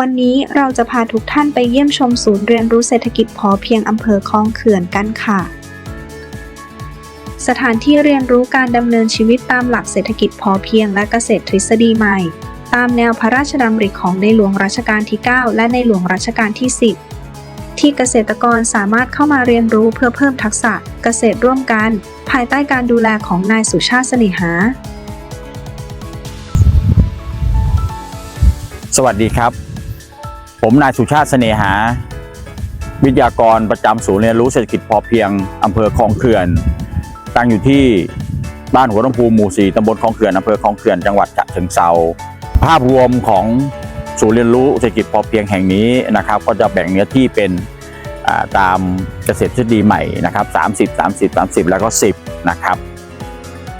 วันนี้เราจะพาทุกท่านไปเยี่ยมชมศูนย์เรียนรู้เศรษฐกิจพอเพียงอำเภอคลองเขื่อนกันค่ะ สถานที่เรียนรู้การดำเนินชีวิตตามหลักเศรษฐกิจพอเพียงและเกษตรทฤษฎีใหม่ ตามแนวพระราชดำริของในหลวงรัชกาลที่ 9 และในหลวงรัชกาลที่ 10 ที่เกษตรกรสามารถเข้ามาเรียนรู้เพื่อเพิ่มทักษะเกษตรร่วมกัน ภายใต้การดูแลของนายสุชาติสนิหาสวัสดีครับ ผมนายสุชาติเสน่หา วิทยากรประจำศูนย์เรียนรู้เศรษฐกิจพอเพียงอำเภอคลองเขื่อน ตั้งอยู่ที่บ้านหัวลำพูหมู่สี่ตำบลคลองเขื่อนอำเภอคลองเขื่อนจังหวัดฉะเชิงเทราภาพรวมของศูนย์เรียนรู้เศรษฐกิจพอเพียงแห่งนี้นะครับ ก็จะแบ่งเนื้อที่เป็นตามเกษตรทฤษฎีใหม่นะครับ 30 30 30 แล้วก็ 10 นะครับ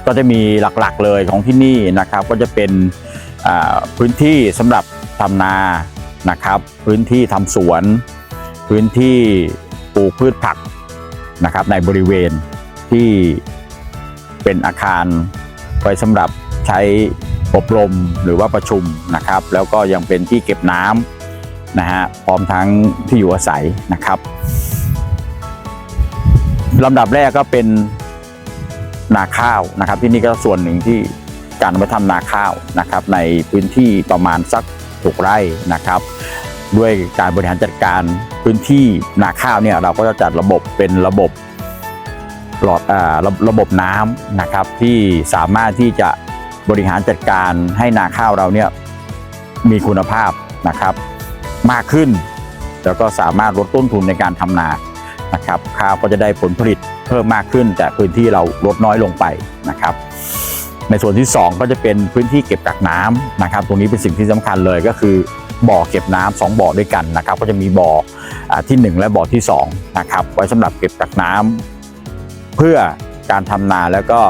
ก็จะมีหลักๆเลยของที่นี่นะครับ ก็จะเป็นพื้นที่สำหรับทำนา นะครับ พื้นที่ทำสวน พื้นที่ปลูกพืชผักนะครับ ในบริเวณที่เป็นอาคารไว้สำหรับใช้อบรมหรือว่าประชุมนะครับ แล้วก็ยังเป็นที่เก็บน้ำนะฮะพร้อมทั้งที่อยู่อาศัยนะครับลำดับแรกก็เป็นนาข้าวนะครับ ที่นี่ก็ส่วนหนึ่งที่การไปทำนาข้าวนะครับ ในพื้นที่ประมาณสัก กไร่นะครับ ด้วยการบริหารจัดการพื้นที่นาข้าวเนี่ยเราก็จะจัดระบบเป็นระบบหลอดอ่าระระบบน้ำนะครับที่สามารถที่จะบริหารจัดการให้นาข้าวเราเนี่ยมีคุณภาพนะครับ มากขึ้น แล้วก็สามารถลดต้นทุนในการทำนานะครับ ข้าวก็จะได้ผลผลิตเพิ่มมากขึ้นแต่พื้นที่เราลดน้อยลงไปนะครับ ในส่วนที่ 2 ก็จะเป็นพื้นที่เก็บกักน้ำนะครับ ตรงนี้เป็นสิ่งที่สำคัญเลยก็คือบ่อเก็บน้ำสองบ่อด้วยกันนะครับ ก็จะมีบ่ออที่ 1 และบ่อที่2นะครับไว้สำหรับเก็บกักน้ำเพื่อการทำนาแล้วก็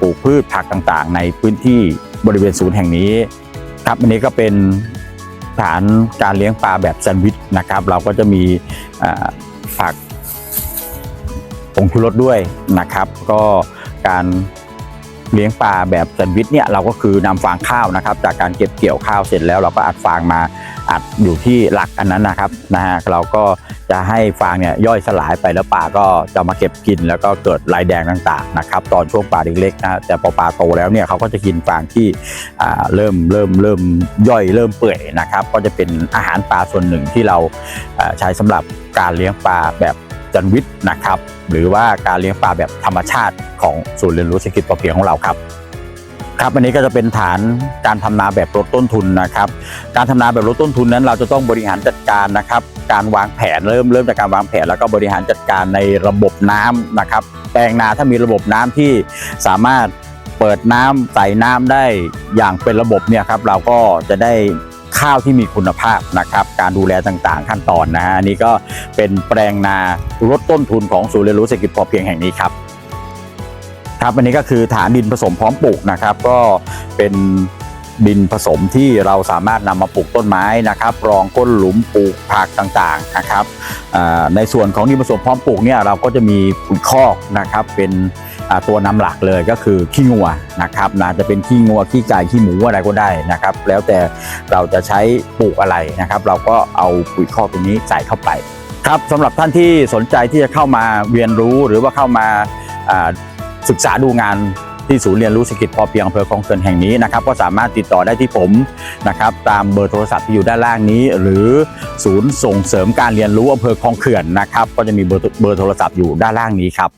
ปลูกพืชผักต่างๆ ในพื้นที่บริเวณศูนย์แห่งนี้ครับอันนี้ก็เป็นฐานการเลี้ยงปลาแบบแซนด์วิชนะครับ เราก็จะมีอ่าผักผงชูรสด้วยนะครับ ก็การ เลี้ยงปลาแบบแซนด์วิชเนี่ยเราก็คือนำฟางข้าวนะครับ จากการเก็บเกี่ยวข้าวเสร็จแล้วเราก็อัดฟางมาอัดอยู่ที่หลักอันนั้นนะครับนะฮะเราก็จะให้ฟางเนี่ยย่อยสลายไปแล้วปลาก็จะมาเก็บกิน แล้วก็เกิดลายแดงต่างๆนะครับตอนช่วงปลาเล็กๆนะแต่พอปลาโตแล้วเนี่ยเขาก็จะกินฟางที่เริ่มเริ่มเริ่มย่อยเริ่มเปื่อยนะครับ ก็จะเป็นอาหารปลาส่วนหนึ่งที่เราอ่าใช้สำหรับการเลี้ยงปลาแบบ แซนด์วิชนะครับ หรือว่าการเลี้ยงปลาแบบธรรมชาติของศูนย์เรียนรู้เศรษฐกิจพอเพียงของเราครับครับอันนี้ก็จะเป็นฐานการทำนาแบบลดต้นทุนนะครับ การทำนาแบบลดต้นทุนนั้น เราจะต้องบริหารจัดการนะครับ การวางแผนเริ่มเริ่มจากการวางแผน แล้วก็บริหารจัดการในระบบน้ำนะครับ แปลงนาถ้ามีระบบน้ำที่สามารถเปิดน้ำใส่น้ำได้อย่างเป็นระบบเนี่ยครับเราก็จะได้ ข้าวที่มีคุณภาพนะครับ การดูแลต่างๆ ขั้นตอนนะฮะนนี้ก็เป็นแปลงนาลดต้นทุนของศูนย์เรียนรู้เศรษฐกิจพอเพียงแห่งนี้ครับครับอันนี้ก็คือฐานดินผสมพร้อมปลูกนะครับ ก็เป็นดินผสมที่เราสามารถนำมาปลูกต้นไม้นะครับ รองก้นหลุมปลูกผักต่างๆนะครับในส่วนของดินผสมพร้อมปลูกเนี่ยเราก็จะมีปุ๋ยคอกนะครับเป็น ตัวนำหลักเลยก็คือขี้งัวนะครับนะจะเป็นขี้งัวขี้ไก่ขี้หมูอะไรก็ได้นะครับ แล้วแต่เราจะใช้ปลูกอะไรนะครับ เราก็เอาปุ๋ยคอกตัวนี้ใส่เข้าไปครับสำหรับท่านที่สนใจที่จะเข้ามาเรียนรู้หรือว่าเข้ามาศึกษาดูงานที่ศูนย์เรียนรู้เศรษฐกิจพอเพียงอำเภอคลองเขื่อนแห่งนี้นะครับก็สามารถติดต่อได้ที่ผมนะครับตามเบอร์โทรศัพท์ที่อยู่ด้านล่างนี้ หรือศูนย์ส่งเสริมการเรียนรู้อำเภอคลองเขื่อนนะครับก็จะมีเบอร์เบอร์โทรศัพท์อยู่ด้านล่างนี้ครับ